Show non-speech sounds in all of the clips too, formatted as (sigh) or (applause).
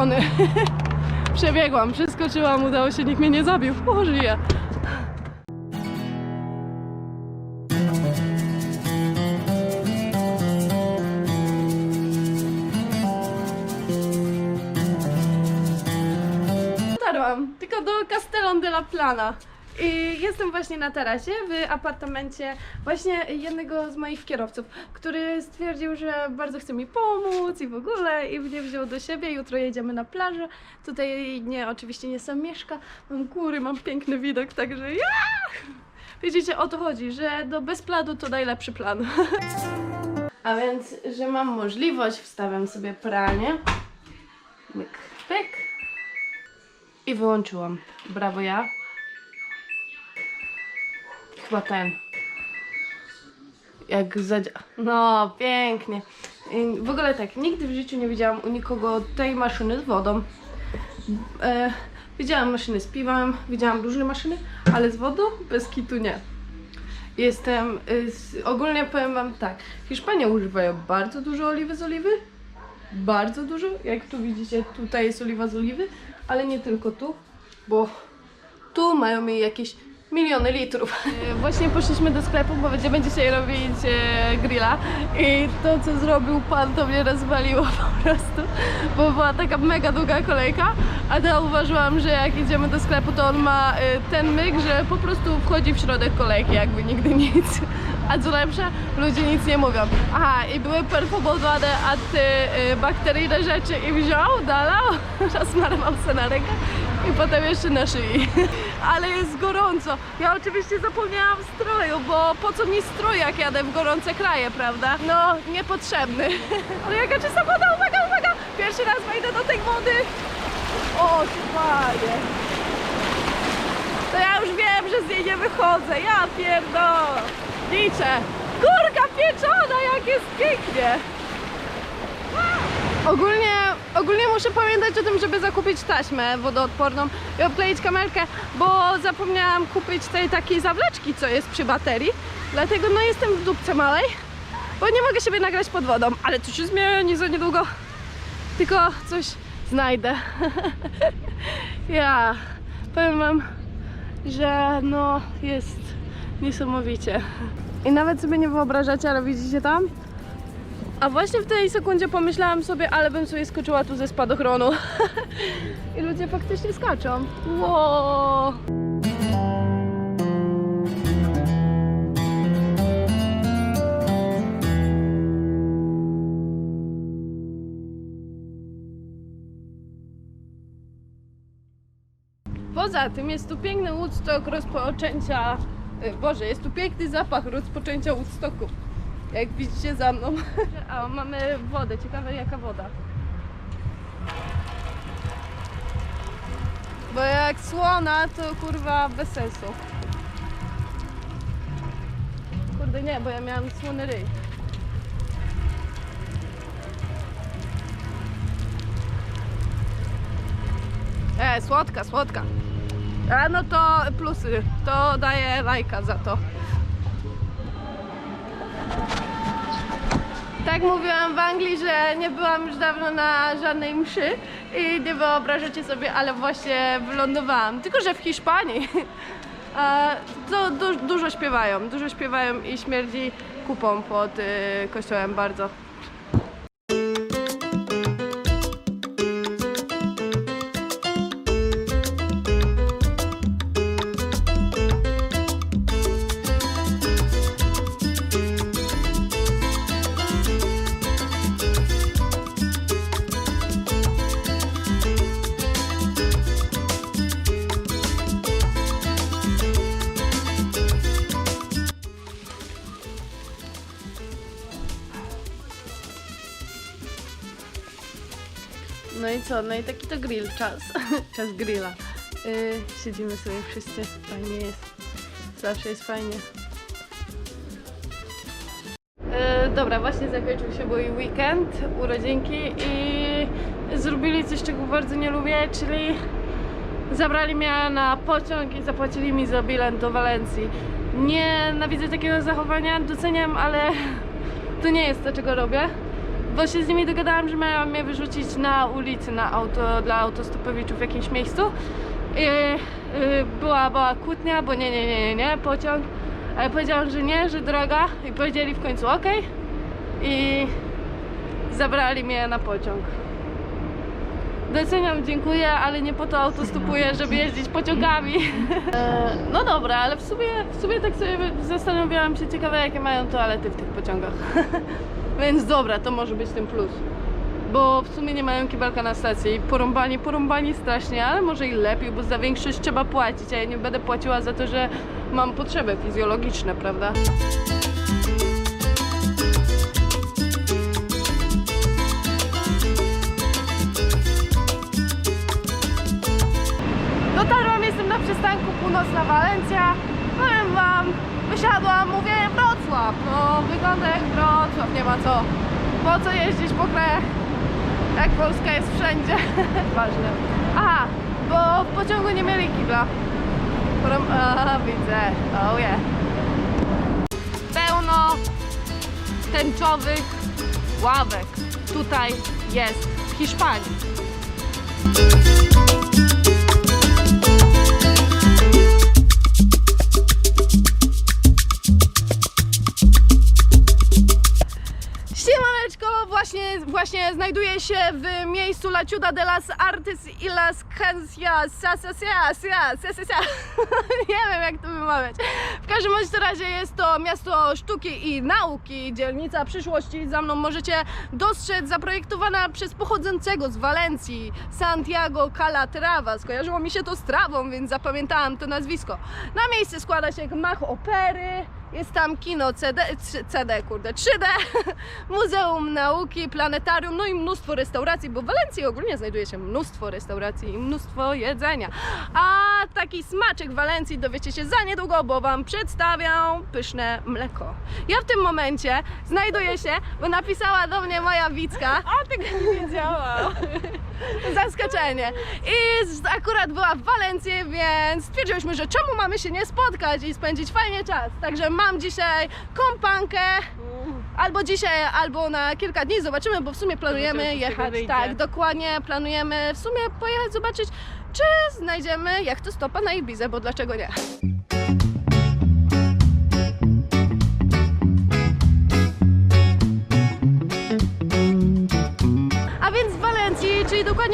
Barcelony. (laughs) Przebiegłam, przeskoczyłam, udało się, nikt mnie nie zabił. O, żyję. Dotarłam tylko do Castellon de la Plana. I jestem właśnie na tarasie w apartamencie właśnie jednego z moich kierowców, który stwierdził, że bardzo chce mi pomóc i w ogóle i mnie wziął do siebie. Jutro jedziemy na plażę. Tutaj nie, oczywiście nie sam mieszka. Mam góry, mam piękny widok, także ja! Widzicie, o to chodzi, że do bez planu to najlepszy plan. (laughs) A więc, że mam możliwość, wstawiam sobie pranie. Myk, pyk. I wyłączyłam. Brawo ja. Chyba ten. Jak zadzia... No, pięknie. W ogóle tak, nigdy w życiu nie widziałam u nikogo tej maszyny z wodą. E, widziałam maszyny z piwem, widziałam różne maszyny, ale z wodą bez kitu nie. Jestem, y, z, ogólnie powiem wam tak, Hiszpanie używają bardzo dużo oliwy z oliwy, bardzo dużo, jak tu widzicie, tutaj jest oliwa z oliwy, ale nie tylko tu, bo tu mają jej jakieś miliony litrów. E, Właśnie poszliśmy do sklepu, bo będziemy dzisiaj robić e, grilla i to co zrobił pan to mnie rozwaliło (laughs) po prostu, bo była taka mega długa kolejka, a zauważyłam, że jak idziemy do sklepu to on ma e, ten myk, że po prostu wchodzi w środek kolejki jakby nigdy (laughs) nic. A co lepsze, ludzie nic nie mówią. Aha, i były perfumowane antybakteryjne rzeczy i wziął, dalał, (laughs) rozmarował se na rękę i potem jeszcze na szyi. (laughs) Ale jest gorąco. Ja oczywiście zapomniałam stroju, bo po co mi strój, jak jadę w gorące kraje, prawda? No, niepotrzebny. (laughs) Ale jaka czysta woda, uwaga, uwaga! Pierwszy raz wejdę do tej wody. O, panie. To ja już wiem, że z niej nie wychodzę. Ja pierdolę. Liczę. Górka pieczona, jak jest pięknie. Ogólnie, ogólnie muszę pamiętać o tym, żeby zakupić taśmę wodoodporną i obkleić kamerkę, bo zapomniałam kupić tej takiej zawleczki, co jest przy baterii. Dlatego no jestem w dupce małej, bo nie mogę siebie nagrać pod wodą, ale to się zmieni za niedługo. Tylko coś znajdę. (laughs) ja powiem wam, że no jest niesamowicie. I nawet sobie nie wyobrażacie, ale widzicie tam? A właśnie w tej sekundzie pomyślałam sobie, ale bym sobie skoczyła tu ze spadochronu. (laughs) I ludzie faktycznie skaczą. Wow. Poza tym jest tu piękny Woodstock rozpoczęcia. y, Boże, jest tu piękny zapach rozpoczęcia Woodstocku. Jak widzicie za mną. A mamy wodę, ciekawe jaka woda. Bo jak słona, to kurwa bez sensu. Kurde nie, bo ja miałam słony ryj. E, słodka, słodka. A no to plusy. To daję lajka za to. Tak mówiłam w Anglii, że nie byłam już dawno na żadnej mszy i nie wyobrażacie sobie, ale właśnie wylądowałam. Tylko, że w Hiszpanii. To du dużo śpiewają, dużo śpiewają i śmierdzi kupą pod y, kościołem bardzo. Co? No i taki to grill, czas. (laughs) czas grilla. Yy, siedzimy sobie wszyscy, fajnie jest. Zawsze jest fajnie. Yy, dobra, właśnie zakończył się mój weekend, urodzinki i zrobili coś, czego bardzo nie lubię, czyli zabrali mnie na pociąg i zapłacili mi za bilet do Walencji. Nie nienawidzę takiego zachowania, doceniam, ale (laughs) to nie jest to, czego robię. Bo się z nimi dogadałam, że mają mnie wyrzucić na ulicy na auto dla autostopowiczów w jakimś miejscu. I, y, była, była kłótnia, bo nie, nie, nie, nie, nie, pociąg. Ale powiedziałam, że nie, że droga i powiedzieli w końcu ok. I zabrali mnie na pociąg. Doceniam, dziękuję, ale nie po to autostopuję, żeby jeździć pociągami. (laughs) No dobra, ale w sumie, w sumie tak sobie zastanawiałam się ciekawe, jakie mają toalety w tych pociągach. (laughs) Więc dobra, to może być ten plus. Bo w sumie nie mają kibelka na stacji. Porąbani, porąbani strasznie, ale może i lepiej, bo za większość trzeba płacić, a ja nie będę płaciła za to, że mam potrzeby fizjologiczne, prawda? Dotarłam, jestem na przystanku Północna Walencja. Powiem wam, wysiadłam, mówię Wrocław. No, wygląda jak Wrocław, nie ma co. Po co jeździć po krajach, jak Polska jest wszędzie. (laughs) Ważne. Aha, bo w pociągu nie mieli kibla. Potem, a, widzę, oh yeah. Pełno tęczowych ławek. Tutaj jest w Hiszpanii. Właśnie, właśnie znajduję się w miejscu La Ciudad de las Artes y las sa. (laughs) Nie wiem jak to wymawiać. W każdym razie jest to miasto sztuki i nauki, dzielnica przyszłości. Za mną możecie dostrzec zaprojektowana przez pochodzącego z Walencji Santiago Calatrava. Skojarzyło mi się to z trawą, więc zapamiętałam to nazwisko. Na miejsce składa się gmach opery, jest tam kino CD, CD kurde, 3D, (laughs) Muzeum Nauki, Planetarium, no i mnóstwo restauracji, bo w Walencji ogólnie znajduje się mnóstwo restauracji i mnóstwo jedzenia. A taki smaczek w Walencji dowiecie się za niedługo, bo Wam przedstawię pyszne mleko. Ja w tym momencie znajduję się, bo napisała do mnie moja Wicka, (laughs) A tego nie wiedziałam. (laughs) zaskoczenie. I akurat była w Walencji, więc stwierdziłyśmy, że czemu mamy się nie spotkać i spędzić fajnie czas. Także mam dzisiaj kompankę. Albo dzisiaj, albo na kilka dni zobaczymy, bo w sumie planujemy Zobaczymy, co z tego jechać. wyjdzie. Tak, dokładnie planujemy w sumie pojechać zobaczyć, czy znajdziemy jak to stopa na Ibizę, bo dlaczego nie?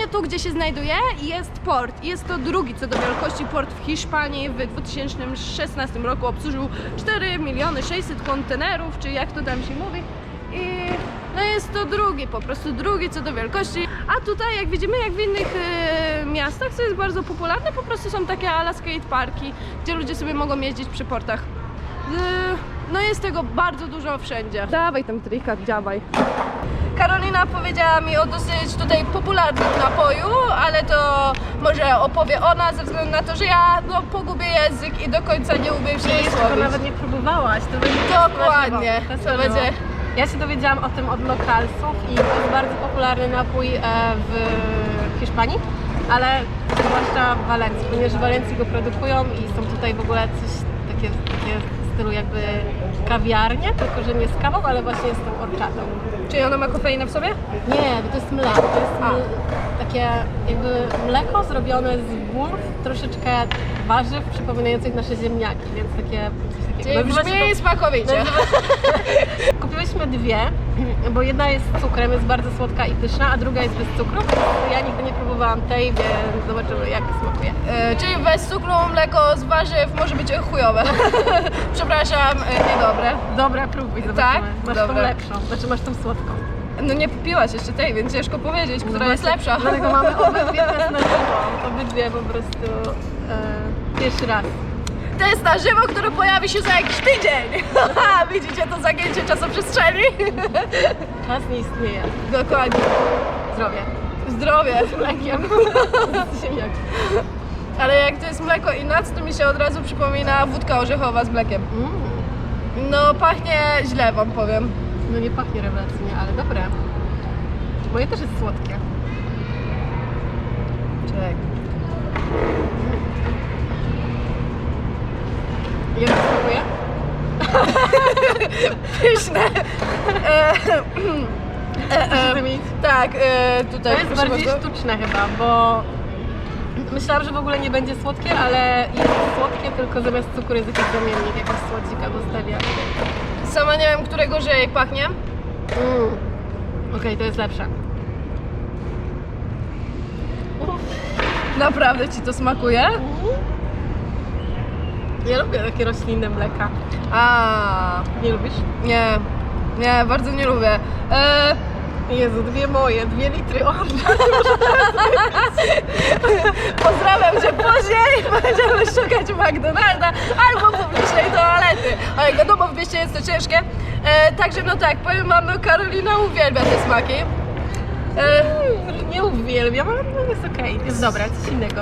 Tu, gdzie się znajduje, jest port. Jest to drugi co do wielkości port w Hiszpanii. W 2016 roku obsłużył 4 miliony 600 kontenerów, czy jak to tam się mówi. I no jest to drugi, po prostu drugi co do wielkości. A tutaj, jak widzimy, jak w innych e, miastach, co jest bardzo popularne, po prostu są takie ala skate parki, gdzie ludzie sobie mogą jeździć przy portach. E, No jest tego bardzo dużo wszędzie. Dawaj tam trika, działaj. Karolina powiedziała mi o dosyć tutaj popularnym napoju, ale to może opowie ona ze względu na to, że ja no, pogubię język i do końca nie umiem się to wysłowić. nawet nie próbowałaś. To będzie Dokładnie. To To będzie... Ja się dowiedziałam o tym od lokalsów i to jest bardzo popularny napój e, w Hiszpanii, ale zwłaszcza w Walencji, ponieważ w Walencji go produkują i są tutaj w ogóle coś takie, takie stylu jakby kawiarnie, tylko że nie z kawą, ale właśnie z tą orchatą. Czyli ona ma kofeinę w sobie? Nie, bo to jest mleko. To jest A. takie jakby mleko zrobione z bulw, troszeczkę warzyw przypominających nasze ziemniaki, więc takie. Czyli Nazywa się brzmi to- smakowicie. (laughs) Kupiłyśmy dwie, bo jedna jest z cukrem, jest bardzo słodka i pyszna, a druga jest bez cukru. Ja nigdy nie próbowałam tej, więc zobaczymy jak smakuje. E, czyli bez cukru mleko z warzyw może być chujowe. (laughs) Przepraszam, e, niedobre. Dobra, próbuj, zobaczymy. Tak? Masz tą Dobra. lepszą, znaczy masz tą słodką. No nie popiłaś jeszcze tej, więc ciężko powiedzieć, która jest Zobaczy- lepsza. Dlatego mamy (laughs) obydwie na żywo. Obydwie po prostu e, pierwszy raz. Test na żywo, który pojawi się za jakiś tydzień. (laughs) Widzicie to zagięcie czasoprzestrzeni? (laughs) Czas nie istnieje. Dokładnie. Zdrowie. Zdrowie. Z mlekiem. Z ziemniakiem. Ale jak to jest mleko i nac, to mi się od razu przypomina wódka orzechowa z mlekiem. Mm. No pachnie źle wam powiem. No nie pachnie rewelacyjnie, ale dobre. Moje też jest słodkie. Czek. To smakuje? (laughs) Pyszne. E, E, Tymi- tak, e, To tutaj jest bardziej bardzo. sztuczne chyba, bo myślałam, że w ogóle nie będzie słodkie, ale jest słodkie, tylko zamiast cukru jest jakiś zamiennik, jakaś słodzika dostawia. Sama nie wiem, którego że jak pachnie. Mm. Okej, to jest lepsze. Naprawdę ci to smakuje? Ja lubię takie roślinne mleka. A, Nie lubisz? nie, nie, bardzo nie lubię. E, Jezu, dwie moje, dwie litry orza. (laughs) pozdrawiam cię później, będziemy szukać McDonalda albo publicznej toalety. A jak wiadomo, w mieście jest to ciężkie. E, także no tak, powiem wam, no Karolina uwielbia te smaki. E, Nie uwielbiam, ale no jest okej. Jest dobra, coś innego.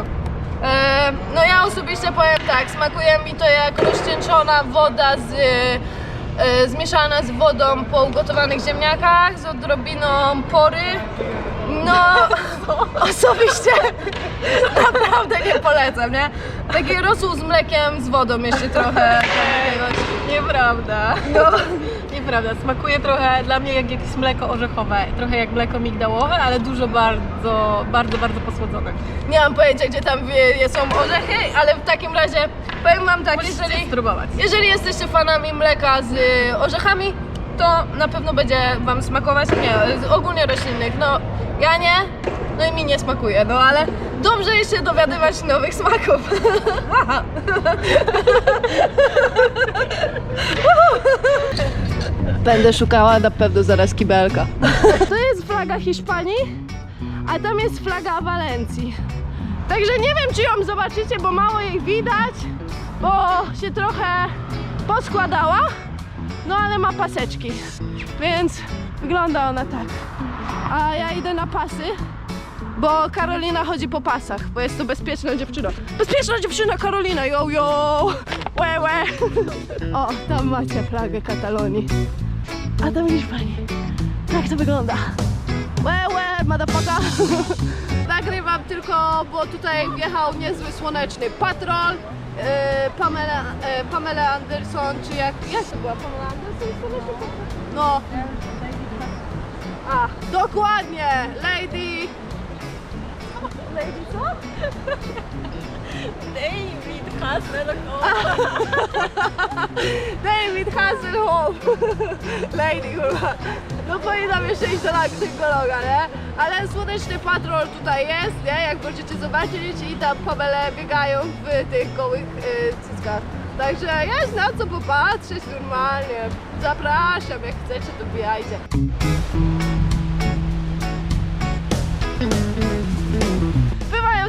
E, no ja osobiście powiem tak, smakuje mi to jak rozcieńczona woda z, zmieszana z wodą po ugotowanych ziemniakach z odrobiną pory. No, (laughs) osobiście (laughs) naprawdę nie polecam, nie? Taki rosół z mlekiem, z wodą jeszcze trochę. Nieprawda. No, Nieprawda, smakuje trochę dla mnie jak jakieś mleko orzechowe, trochę jak mleko migdałowe, ale dużo bardzo, bardzo, bardzo posłodzone. nie mam pojęcia, gdzie tam wie- są orzechy, ale w takim razie powiem wam tak, jeżeli... spróbować. Jeżeli jesteście fanami mleka z y, orzechami, to na pewno będzie Wam smakować. Nie, z ogólnie roślinnych. No, ja nie, no i mi nie smakuje, no ale dobrze jest się dowiadywać nowych smaków. (laughs) (laughs) Będę szukała na pewno zaraz kibelka. (laughs) To jest flaga Hiszpanii, a tam jest flaga Walencji. Także nie wiem, czy ją zobaczycie, bo mało jej widać, bo się trochę poskładała. No ale ma paseczki, więc wygląda ona tak. A ja idę na pasy, bo Karolina chodzi po pasach, bo jest to bezpieczna dziewczyna. Bezpieczna dziewczyna Karolina, yo yo! Łe, łe. (laughs) O, tam macie flagę Katalonii. A tam Hiszpanii. Tak to wygląda. Łe, łe, madafaka. (laughs) Nagrywam tylko, bo tutaj wjechał niezły słoneczny patrol. Yy, Pamela, yy, Pamela Anderson, czy jak, jak to była Pamela Anderson? Słoneczny patrol? No. A, dokładnie, Lady... Lady co? (laughs) David Hasselhoff. (laughs) David Hasselhoff. Lady kurwa. No powinnam jeszcze iść do laktykologa, nie? Ale słoneczny patrol tutaj jest, nie? Jak możecie zobaczyć i tam Pamele biegają w tych gołych y, cyckach. Także jest na co popatrzeć normalnie. Zapraszam, jak chcecie to wbijajcie.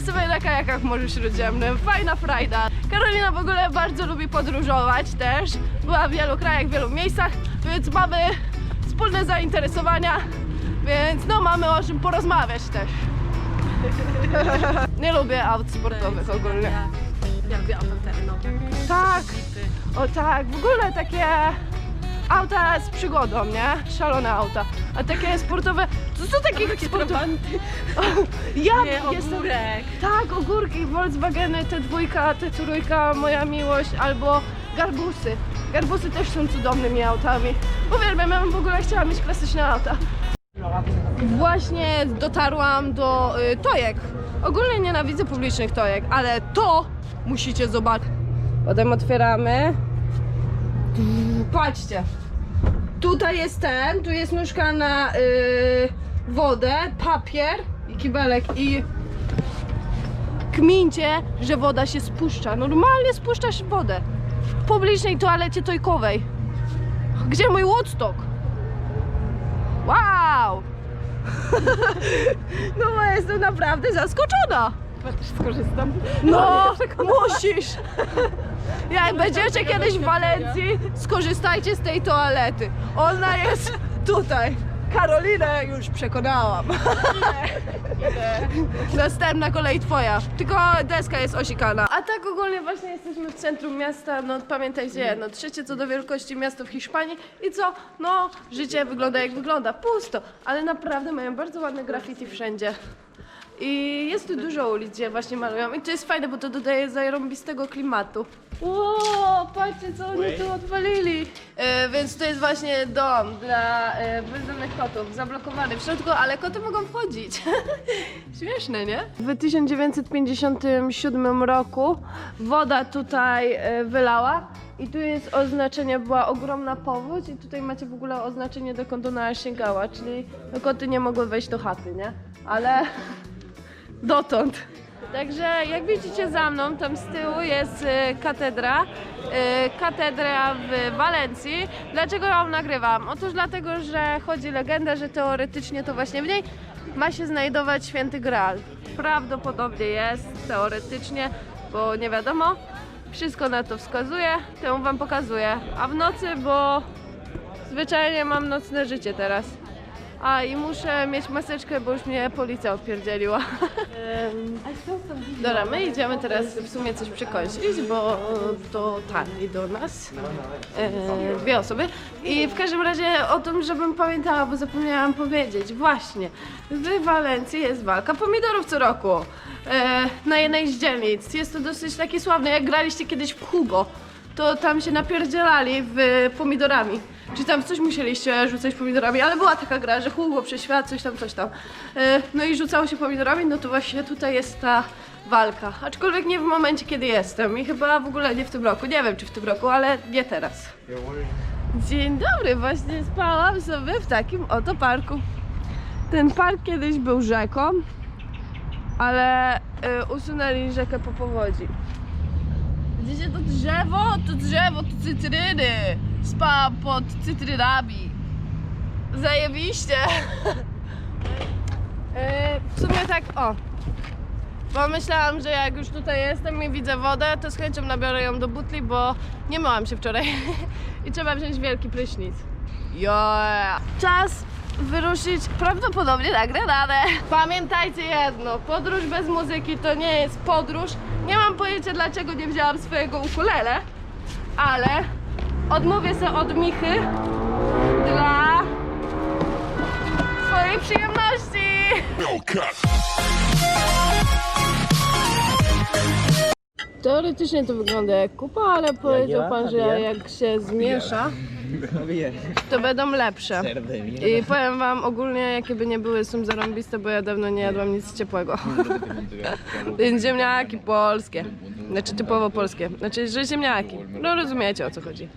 Sobie na kajakach w Morzu Śródziemnym. Fajna frajda. Karolina w ogóle bardzo lubi podróżować też. Była w wielu krajach, w wielu miejscach, więc mamy wspólne zainteresowania, więc no mamy o czym porozmawiać też. (laughs) Nie lubię aut sportowych ogólnie. Ja lubię auta terenowe. Tak, o tak, w ogóle takie auta z przygodą, nie? Szalone auta. A takie sportowe, to są takie sportowe... (laughs) Ja Nie, jestem... ogórek. Tak, ogórki, Volkswageny, te dwójka, te trójka, moja miłość, albo garbusy. Garbusy też są cudownymi autami. Uwielbiam, ja bym w ogóle chciała mieć klasyczne auta. Właśnie dotarłam do y, tojek. Ogólnie nienawidzę publicznych tojek, ale to musicie zobaczyć. Potem otwieramy. Patrzcie. Tutaj jest ten, tu jest nóżka na y, wodę, papier i kibelek i kmincie, że woda się spuszcza. Normalnie spuszcza się wodę. W publicznej toalecie tojkowej. Gdzie mój Woodstock? Wow! (laughs) no jestem naprawdę zaskoczona. Ja też skorzystam. No, (laughs) musisz. (laughs) Jak będziecie kiedyś w Walencji, skorzystajcie z tej toalety. Ona jest tutaj. Karolinę już przekonałam. (laughs) Następna kolej twoja. Tylko deska jest osikana. A tak ogólnie właśnie jesteśmy w centrum miasta. No pamiętajcie jedno, trzecie co do wielkości miasto w Hiszpanii. I co? No, życie wygląda jak wygląda. Pusto. Ale naprawdę mają bardzo ładne graffiti wszędzie. I jest tu dużo ulic, gdzie właśnie malują. I to jest fajne, bo to dodaje zarąbistego klimatu. O, patrzcie co oni tu odwalili. E, więc to jest właśnie dom dla e, bezdomnych kotów, zablokowany w środku, ale koty mogą wchodzić. (laughs) Śmieszne, nie? W 1957 roku woda tutaj e, wylała i tu jest oznaczenie, była ogromna powódź i tutaj macie w ogóle oznaczenie dokąd ona sięgała, czyli koty nie mogły wejść do chaty, nie? Ale dotąd. Także jak widzicie za mną, tam z tyłu jest e, katedra. E, katedra w Walencji. Dlaczego ją nagrywam? Otóż dlatego, że chodzi legenda, że teoretycznie to właśnie w niej ma się znajdować święty Graal. Prawdopodobnie jest, teoretycznie, bo nie wiadomo. Wszystko na to wskazuje, temu wam pokazuję. A w nocy, bo zwyczajnie mam nocne życie teraz. A i muszę mieć maseczkę, bo już mnie policja odpierdzieliła. Dobra, my idziemy teraz w sumie coś przekąsić, bo to tani do nas. E, dwie osoby. I w każdym razie o tym, żebym pamiętała, bo zapomniałam powiedzieć. Właśnie, w Walencji jest walka pomidorów co roku. E, na jednej z dzielnic. Jest to dosyć takie sławne. Jak graliście kiedyś w Hugo, to tam się napierdzielali w pomidorami. Czy tam coś musieliście rzucać pomidorami, ale była taka gra, że Hugo przez świat, coś tam, coś tam. E, No i rzucało się pomidorami, no to właśnie tutaj jest ta walka. Aczkolwiek nie w momencie, kiedy jestem i chyba w ogóle nie w tym roku. Nie wiem, czy w tym roku, ale nie teraz. Dzień dobry, właśnie spałam sobie w takim oto parku. Ten park kiedyś był rzeką, ale y, usunęli rzekę po powodzi. Widzicie to drzewo? To drzewo to cytryny. Spałam pod cytrynami. Zajebiście. (laughs) E, w sumie tak, o. Bo myślałam, że jak już tutaj jestem i widzę wodę, to z chęcią nabiorę ją do butli, bo nie myłam się wczoraj. (laughs) I trzeba wziąć wielki prysznic. Yeah. Czas wyruszyć prawdopodobnie na Grenadę. Pamiętajcie jedno, podróż bez muzyki to nie jest podróż. Nie mam pojęcia dlaczego nie wzięłam swojego ukulele, ale odmówię sobie od Michy dla swojej przyjemności. Teoretycznie to wygląda jak kupa, ale powiedział pan, że jak się zmiesza, to będą lepsze. I powiem wam ogólnie, jakie by nie były, są zarąbiste, bo ja dawno nie jadłam nic ciepłego. (laughs) Więc ziemniaki polskie. Znaczy typowo polskie. Znaczy, że ziemniaki. No rozumiecie o co chodzi.